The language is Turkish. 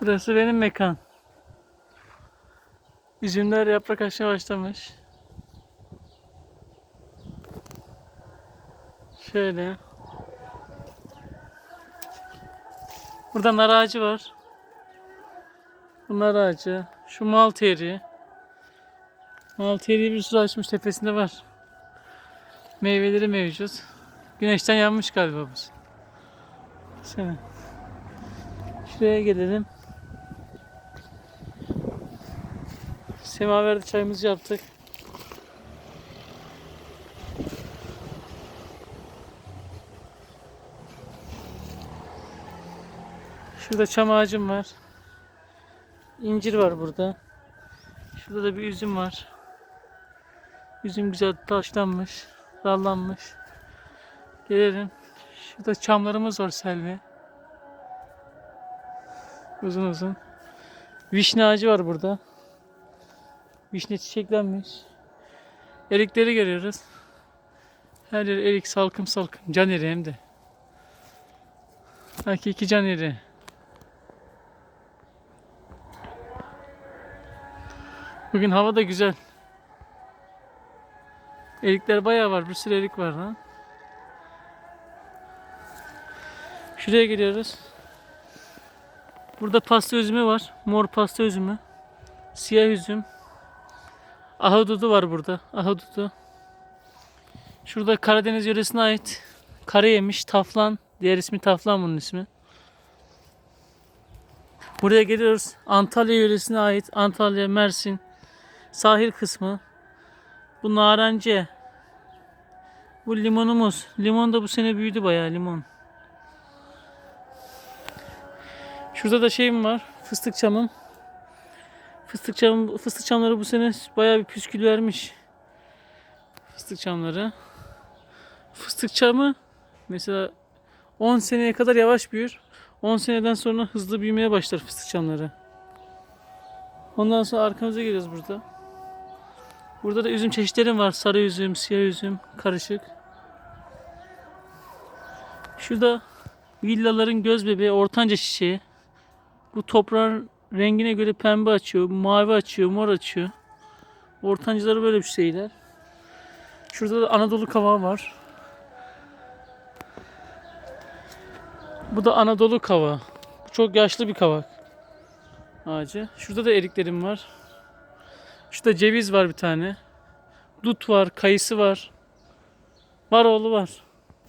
Burası benim mekan. Üzümler yaprak açmaya başlamış. Şöyle. Burada nar ağacı var. Bu nar ağacı. Şu mal teri. Mal teri bir sürü açmış tepesinde var. Meyveleri mevcut. Güneşten yanmış galiba bu. Sene. Şuraya gelelim. Semaverde çayımızı yaptık. Şurada çam ağacım var. İncir var burada. Şurada da bir üzüm var. Üzüm güzel taşlanmış, dallanmış. Gelelim. Şurada çamlarımız var selvi. Uzun uzun. Vişne ağacı var burada. Vişne çiçeklenmiş. Erikleri görüyoruz. Her yer erik salkım salkım. Can eriği hem de. Hakiki can eriği. Bugün hava da güzel. Erikler bayağı var. Bir sürü erik var lan. Şuraya geliyoruz. Burada pasta üzümü var. Mor pasta üzümü. Siyah üzüm. Ahududu var burada. Ahududu. Şurada Karadeniz yöresine ait kara yemiş taflan. Diğer ismi taflan bunun ismi. Buraya geliyoruz. Antalya yöresine ait Antalya, Mersin sahil kısmı. Bu narence. Bu limonumuz. Limon da bu sene büyüdü bayağı limon. Şurada da şeyim var. Fıstık çamım. Fıstık çam fıstık çamları bu sene bayağı bir püskül vermiş. Fıstık çamları. Fıstık çamı mesela 10 seneye kadar yavaş büyür. 10 seneden sonra hızlı büyümeye başlar fıstık çamları. Ondan sonra arkamıza geliyoruz burada. Burada da üzüm çeşitlerim var. Sarı üzüm, siyah üzüm, karışık. Şurada villaların göz bebeği ortanca çiçeği. Bu toprağın rengine göre pembe açıyor, mavi açıyor, mor açıyor. Ortancıları böyle bir şeyler. Şurada da Anadolu kavağı var. Bu da Anadolu kavağı. Bu çok yaşlı bir kavak ağacı. Şurada da eriklerim var. Şurada ceviz var bir tane. Dut var, kayısı var. Var oğlu var.